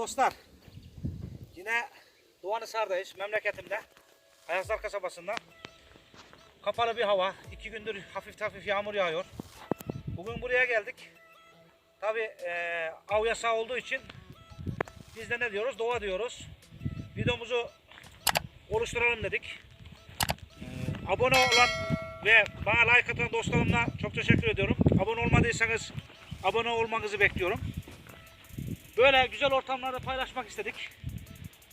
dostlar. Yine Doğanhisar'dayız memleketimde. Ayazlar kasabasında. Kapalı bir hava. iki gündür hafif hafif yağmur yağıyor. Bugün buraya geldik. Tabi e, av yasağı olduğu için biz de ne diyoruz? Doğa diyoruz. Videomuzu oluşturalım dedik. E, abone olan ve bana like atan dostlarımla çok teşekkür ediyorum. Abone olmadıysanız abone olmanızı bekliyorum. Böyle güzel ortamlarda paylaşmak istedik.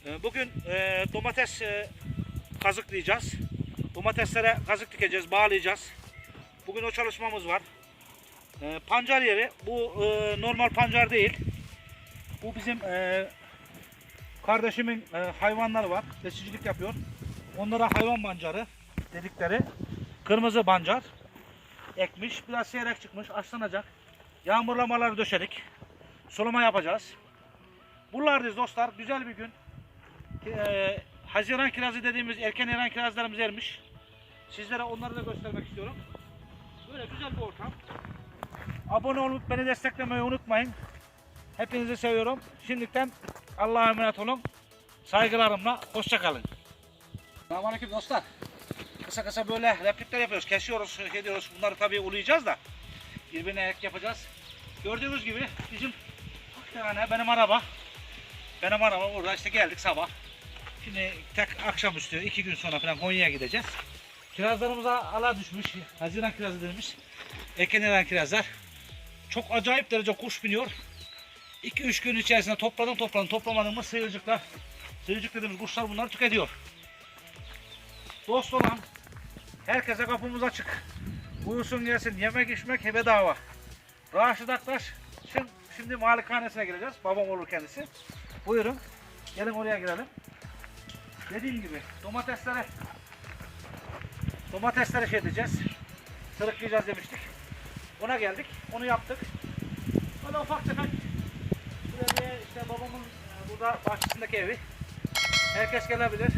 Ee, Bugün e, domates e, kazıklayacağız. Domateslere kazık dikeceğiz, bağlayacağız. Bugün o çalışmamız var. E, Pancar yeri. Bu e, normal pancar değil. Bu bizim kardeşimin hayvanları var. Besicilik yapıyor. Onlara hayvan pancarı dedikleri kırmızı pancar ekmiş. Biraz seyrek çıkmış. Açlanacak. Yağmurlamaları döşedik. Sulama yapacağız. Buralardayız dostlar. Güzel bir gün. Ee, Haziran kirazı dediğimiz erken eren kirazlarımız ermiş. Sizlere onları da göstermek istiyorum. Böyle güzel bir ortam. Abone olup beni desteklemeyi unutmayın. Hepinizi seviyorum. Şimdiden Allah'a emanet olun. Saygılarımla hoşçakalın. Selamünaleyküm dostlar. Kısa kısa böyle replikler yapıyoruz. Kesiyoruz, ediyoruz. Bunları tabii ulayacağız da. Birbirine ek yapacağız. Gördüğünüz gibi bizim yani benim araba. Benim araba burada işte geldik sabah. Şimdi tek akşamüstü iki gün sonra falan Konya'ya gideceğiz. Kirazlarımıza ala düşmüş. Haziran kirazı denilmiş. Ekeneren kirazlar. Çok acayip derece kuş biniyor. 2-3 gün içerisinde topladım topladım toplamadım mı sıyırcıklar. Sıyırcık dediğimiz kuşlar bunları tüketiyor. Dost olan herkese kapımız açık. Buyursun gelsin yemek içmek bedava. Raşit Aktaş şimdi, malikanesine gireceğiz. Babam olur kendisi. Buyurun. Gelin oraya girelim. Dediğim gibi domateslere domateslere şey edeceğiz. Sırıklayacağız demiştik. Ona geldik. Onu yaptık. Böyle ufak tefek buraya işte babamın e, burada bahçesindeki evi. Herkes gelebilir.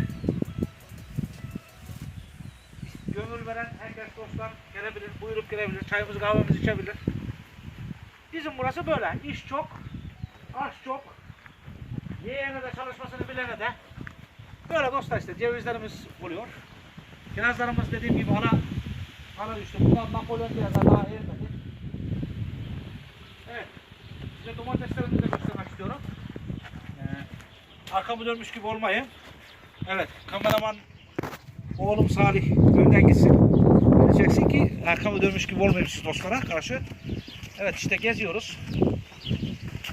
Gönül veren herkes dostlar gelebilir. Buyurup gelebilir. Çayımızı kahvemizi içebilir. Bizim burası böyle. İş çok, aş çok. Yiyene de çalışmasını bilene de. Böyle dostlar işte cevizlerimiz oluyor. Kirazlarımız dediğim gibi ala ala düştü. Bundan Napolyon kirazlar daha ermedi. Evet. Size domateslerimizi de göstermek istiyorum. Ee, arkamı dönmüş gibi olmayın. Evet. Kameraman oğlum Salih önden gitsin. Diyeceksin ki arkamı dönmüş gibi olmayayım siz dostlara karşı. Evet işte geziyoruz.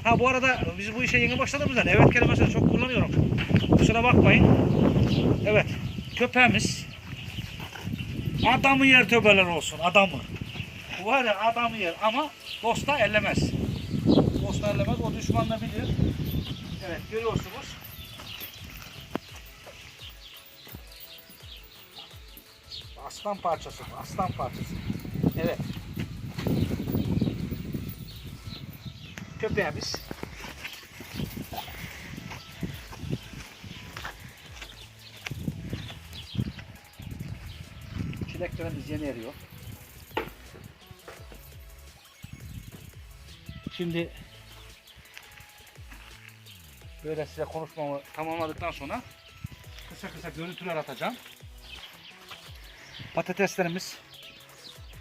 Ha bu arada biz bu işe yeni başladığımızdan evet kelimesini çok kullanıyorum. Kusura bakmayın. Evet köpeğimiz adamı yer töbeler olsun adamı. Var ya adamı yer ama dosta ellemez. Dosta ellemez o düşman da bilir. Evet görüyorsunuz. Aslan parçası aslan parçası. Evet. Köpeğimiz. Çileklerimiz yeni eriyor. Şimdi böyle size konuşmamı tamamladıktan sonra kısa kısa görüntüler atacağım. Patateslerimiz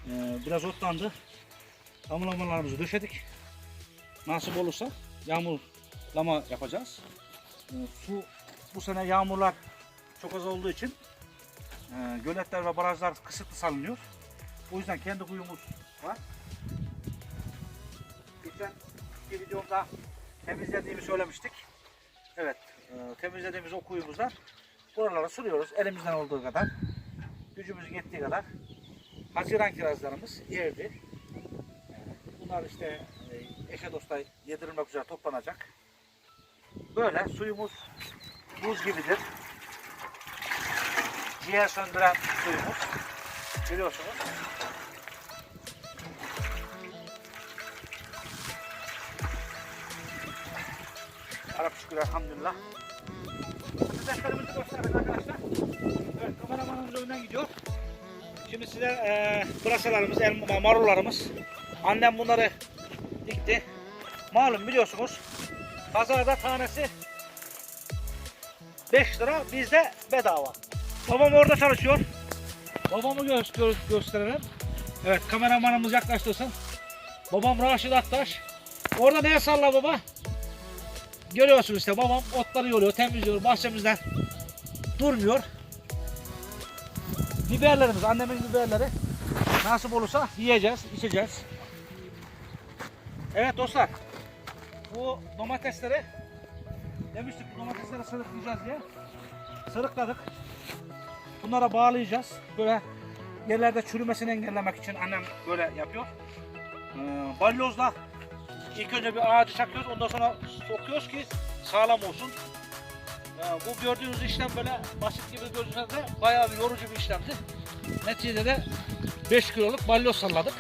eee, biraz otlandı. Damlamalarımızı döşedik. Nasip olursa yağmurlama yapacağız. Su bu sene yağmurlar çok az olduğu için eee, göletler ve barajlar kısıtlı salınıyor. O yüzden kendi kuyumuz var. Geçen bir videomda temizlediğimi söylemiştik. Evet, eee, temizlediğimiz o kuyumuzdan buralara suluyoruz elimizden olduğu kadar gücümüz yettiği kadar Haziran kirazlarımız yerdi. Bunlar işte e, eşe dosta yedirilmek üzere toplanacak. Böyle suyumuz buz gibidir. Ciğer söndüren suyumuz. Biliyorsunuz. Arap şükür elhamdülillah. Patateslerimizi gösterdik arkadaşlar. Evet, kameramanımız önden gidiyor. Şimdi size e, pırasalarımız, marullarımız. Annem bunları dikti. Malum biliyorsunuz Pazarda tanesi 5 lira bizde bedava. Babam orada çalışıyor. Babamı gö- gö- gösterelim. Evet kameramanımız yaklaştırsın. Babam Raşit Aktaş. Orada neye salla baba? Görüyorsunuz işte babam otları yoluyor, temizliyor bahçemizden. Durmuyor. Biberlerimiz, annemin biberleri. Nasip olursa yiyeceğiz, içeceğiz. Evet dostlar. Bu domatesleri demiştik domatesleri sırıklayacağız diye. Sırıkladık. Bunlara bağlayacağız. Böyle yerlerde çürümesini engellemek için annem böyle yapıyor. Ee, balyozla ilk önce bir ağacı çakıyoruz. Ondan sonra sokuyoruz ki sağlam olsun. Ee, bu gördüğünüz işlem böyle basit gibi gözükse de bayağı bir yorucu bir işlemdi. Neticede de 5 kiloluk balyoz salladık.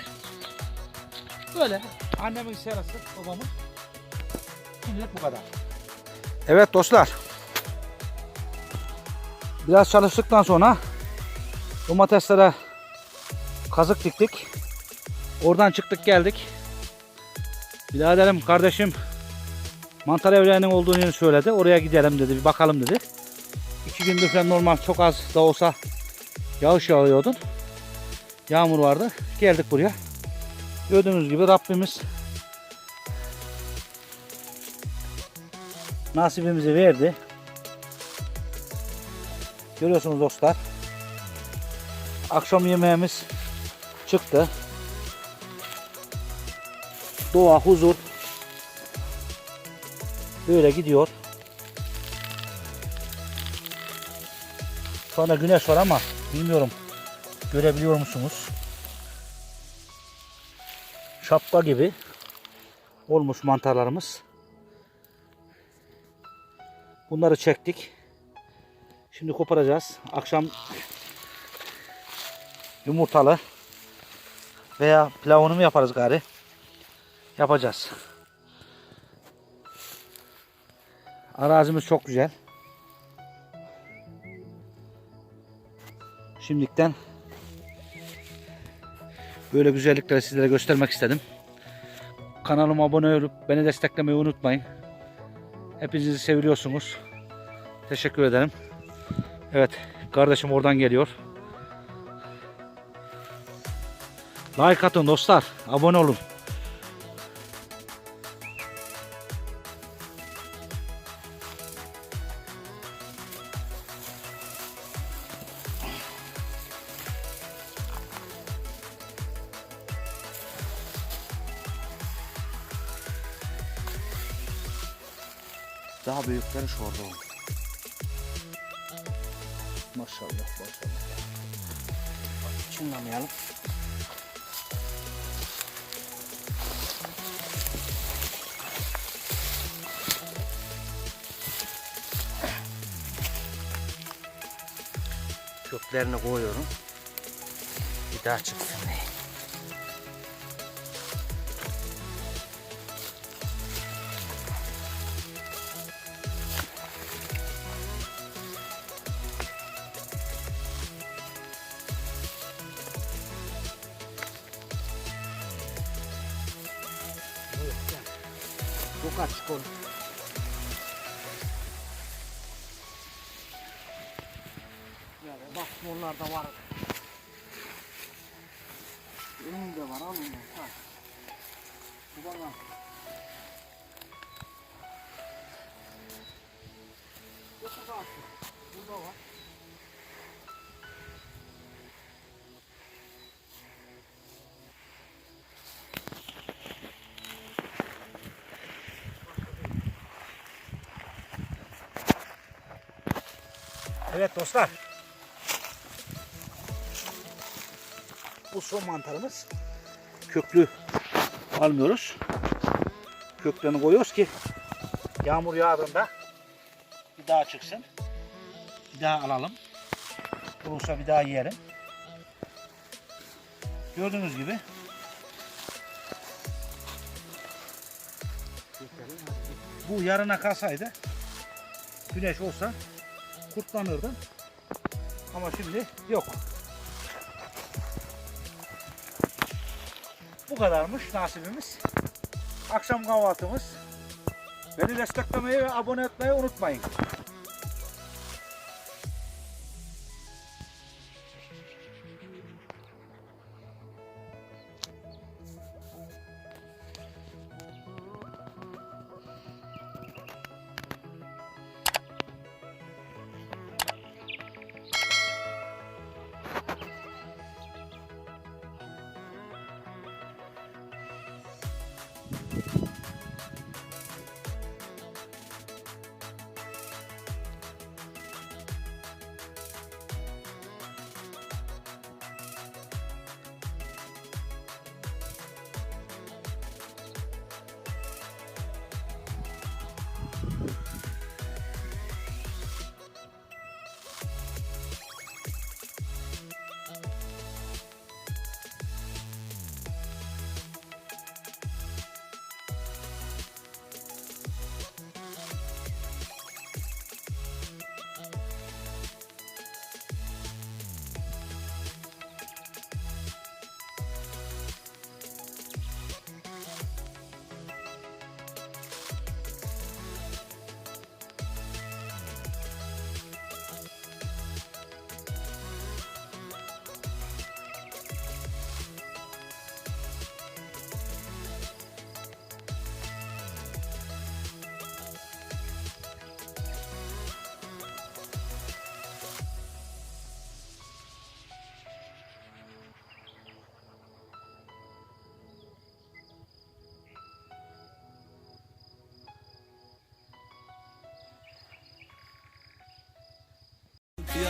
Böyle annemin serası babamın. Şimdilik bu kadar. Evet dostlar. Biraz çalıştıktan sonra domateslere kazık diktik. Oradan çıktık geldik. Biraderim kardeşim mantar evlerinin olduğunu söyledi. Oraya gidelim dedi. Bir bakalım dedi. İki gündür falan normal çok az da olsa yağış yağıyordu. Yağmur vardı. Geldik buraya. Gördüğünüz gibi Rabbimiz nasibimizi verdi. Görüyorsunuz dostlar. Akşam yemeğimiz çıktı. Doğa, huzur. Böyle gidiyor. Şu anda güneş var ama bilmiyorum görebiliyor musunuz? Şapka gibi olmuş mantarlarımız. Bunları çektik. Şimdi koparacağız. Akşam yumurtalı veya pilavını mı yaparız gari? Yapacağız. Arazimiz çok güzel. Şimdilikten böyle güzellikleri sizlere göstermek istedim. Kanalıma abone olup beni desteklemeyi unutmayın. Hepinizi seviyorsunuz. Teşekkür ederim. Evet, kardeşim oradan geliyor. Like atın dostlar, abone olun. Daha büyükleri şu orada oldu. Maşallah, maşallah. Çınlamayalım. Köklerini koyuyorum. Bir daha çıksın diye. Çok açık olur. Yani bak onlar da var. Önümde var al onu. Ha. Bu bana. Burada var. Evet dostlar. Bu son mantarımız. Köklü almıyoruz. Köklerini koyuyoruz ki yağmur yağdığında bir daha çıksın. Bir daha alalım. Olursa bir daha yiyelim. Gördüğünüz gibi bu yarına kalsaydı güneş olsa kurtlanırdı. Ama şimdi yok. Bu kadarmış nasibimiz. Akşam kahvaltımız Beni desteklemeyi ve abone etmeyi unutmayın.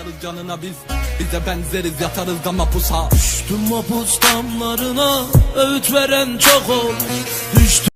Kıyarız canına biz. Bize benzeriz yatarız gama pusa. Düştüm mapus damlarına Öğüt veren çok ol Düştüm